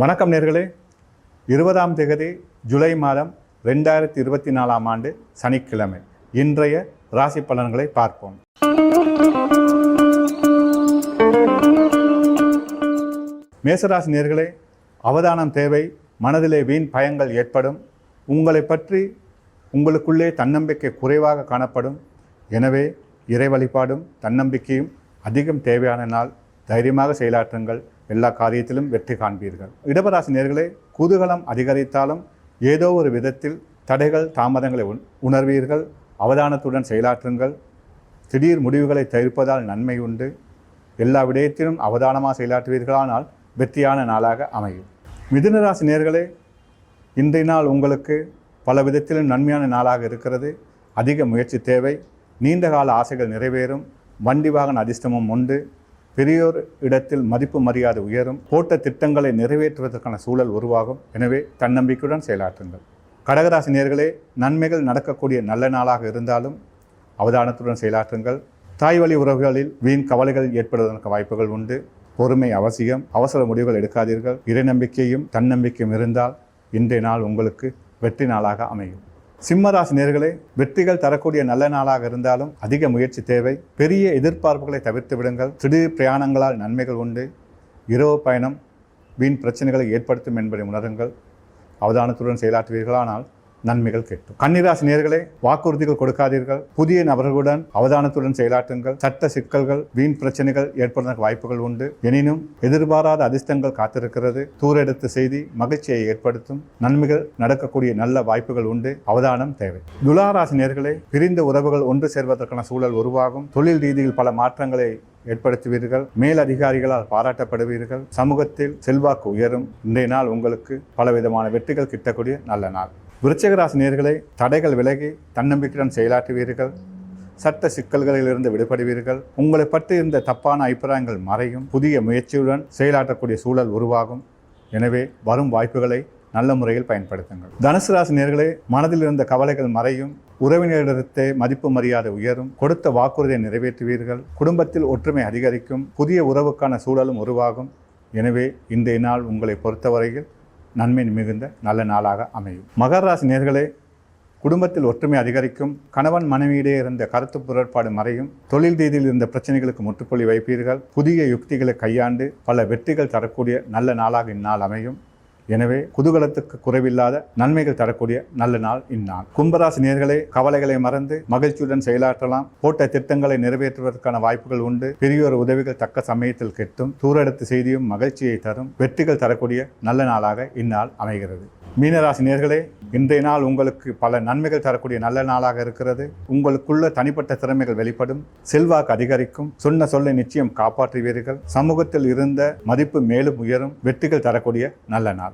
வணக்கம் நேர்களே. இருபதாம் தேதி ஜூலை மாதம் ரெண்டாயிரத்தி இருபத்தி நாலாம் ஆண்டு சனிக்கிழமை. இன்றைய ராசி பலன்களை பார்ப்போம். மேசராசி நேர்களே அவதானம் தேவை மனதிலே வீண் பயங்கள் ஏற்படும் உங்களை பற்றி உங்களுக்குள்ளே தன்னம்பிக்கை குறைவாக காணப்படும். எனவே இறை வழிபாடும் தன்னம்பிக்கையும் அதிகம் தேவையான நாள் தைரியமாக செயலாற்றுங்கள். எல்லா காரியத்திலும் வெற்றி காண்பீர்கள். இடபராசி நேர்களே குதூகலம் அதிகரித்தாலும் ஏதோ ஒரு விதத்தில் தடைகள் தாமதங்களை உண்- உணர்வீர்கள். அவதானத்துடன் செயலாற்றுங்கள். திடீர் முடிவுகளை தவிர்ப்பதால் நன்மை உண்டு. எல்லா விடயத்திலும் அவதானமாக செயலாற்றுவீர்களானால் வெற்றியான நாளாக அமையும். மிதுனராசி நேர்களே இன்றைய நாள் உங்களுக்கு பல விதத்திலும் நன்மையான நாளாக இருக்கிறது. அதிக முயற்சி தேவை. நீண்ட கால ஆசைகள் நிறைவேறும். வண்டி வாகன அதிர்ஷ்டமும் உண்டு. பெரியோர் இடத்தில் மதிப்பு மரியாதை உயரும். போட்ட திட்டங்களை நிறைவேற்றுவதற்கான சூழல் உருவாகும். எனவே தன்னம்பிக்கையுடன் செயலாற்றுங்கள். கடகராசி நேர்களே நன்மைகள் நடக்கக்கூடிய நல்ல நாளாக இருந்தாலும் அவதானத்துடன் செயலாற்றுங்கள். தாய் வழி உறவுகளில் வீண் கவலைகள் ஏற்படுவதற்கு வாய்ப்புகள் உண்டு. பொறுமை அவசியம். அவசர முடிவுகள் எடுக்காதீர்கள். இறை நம்பிக்கையும் தன்னம்பிக்கையும் இருந்தால் இன்றைய நாள் உங்களுக்கு வெற்றி நாளாக அமையும். சிம்மராசி நேர்களே வெற்றிகள் தரக்கூடிய நல்ல நாளாக இருந்தாலும் அதிக முயற்சி தேவை. பெரிய எதிர்பார்ப்புகளை தவிர்த்து விடுங்கள். திடீர் பிரயாணங்களால் நன்மைகள் உண்டு. இரவு பயணம் வீண் பிரச்சனைகளை ஏற்படுத்தும் என்பதை உணருங்கள். அவதானத்துடன் செயலாற்றுவீர்களானால் நன்மைகள் கிட்டும் கன்னிராசி நேர்களை வாக்குறுதிகள் கொடுக்காதீர்கள். புதிய நபர்களுடன் அவதானத்துடன் செயலாற்றுங்கள். சட்ட சிக்கல்கள் வீண் பிரச்சனைகள் ஏற்படுவதற்கு வாய்ப்புகள் உண்டு. எனினும் எதிர்பாராத அதிர்ஷ்டங்கள் காத்திருக்கிறது. தூரெடுத்த செய்தி மகிழ்ச்சியை ஏற்படுத்தும். நன்மைகள் நடக்கக்கூடிய நல்ல வாய்ப்புகள் உண்டு. அவதானம் தேவை. துளாராசி நேர்களை பிரிந்த உறவுகள் ஒன்று சேர்வதற்கான சூழல் உருவாகும். தொழில் ரீதியில் பல மாற்றங்களை ஏற்படுத்துவீர்கள். மேல் அதிகாரிகளால் பாராட்டப்படுவீர்கள். சமூகத்தில் செல்வாக்கு உயரும். இன்றைய நாள் உங்களுக்கு பலவிதமான வெற்றிகள் கிட்டக்கூடிய நல்ல நாள். விருச்சகராசி நேர்களை தடைகள் விலகி தன்னம்பிக்கையுடன் செயலாற்றுவீர்கள். சட்ட சிக்கல்களிலிருந்து விடுபடுவீர்கள். உங்களை பற்றி இருந்த தப்பான அபிப்பிராயங்கள் மறையும். புதிய முயற்சியுடன் செயலாற்றக்கூடிய சூழல் உருவாகும். எனவே வரும் வாய்ப்புகளை நல்ல முறையில் பயன்படுத்துங்கள். தனுசு ராசி நேர்களே மனதில் இருந்த கவலைகள் மறையும். உறவினரிடத்தை மதிப்பு மரியாதை உயரும். கொடுத்த வாக்குறுதியை நிறைவேற்றுவீர்கள். குடும்பத்தில் ஒற்றுமை அதிகரிக்கும். புதிய உறவுக்கான சூழலும் உருவாகும். எனவே இன்றைய நாள் உங்களை பொறுத்தவரையில் நன்மை மிகுந்த நல்ல நாளாக அமையும். மகர ராசி நேர்களே குடும்பத்தில் ஒற்றுமை அதிகரிக்கும் கணவன் மனைவியிடையே இருந்த கருத்து புறப்பாடு மறையும் தொழில் ரீதியில் இருந்த பிரச்சனைகளுக்கு முற்றுப்புள்ளி வைப்பீர்கள் புதிய யுக்திகளை கையாண்டு பல வெற்றிகள் தரக்கூடிய நல்ல நாளாக இந்நாள் அமையும். எனவே குதூகலத்துக்கு குறைவில்லாத நன்மைகள் தரக்கூடிய நல்ல நாள் இந்நாள். கும்பராசி நேர்களே கவலைகளை மறந்து மகிழ்ச்சியுடன் செயலாற்றலாம். போட்ட திட்டங்களை நிறைவேற்றுவதற்கான வாய்ப்புகள் உண்டு. பெரியோர் உதவிகள் தக்க சமயத்தில் கெட்டும். தூரெடுத்த செய்தியும் மகிழ்ச்சியை தரும். வெற்றிகள் தரக்கூடிய நல்ல நாளாக இந்நாள் அமைகிறது. மீனராசி நேர்களே இன்றைய நாள் உங்களுக்கு பல நன்மைகள் தரக்கூடிய நல்ல நாளாக இருக்கிறது. உங்களுக்குள்ள தனிப்பட்ட திறமைகள் வெளிப்படும். செல்வாக்கு அதிகரிக்கும். சொன்ன சொல்லை நிச்சயம் காப்பாற்றுவீர்கள். சமூகத்தில் இருந்த மதிப்பு மேலும் உயரும். வெற்றிகள் தரக்கூடிய நல்ல நாள்.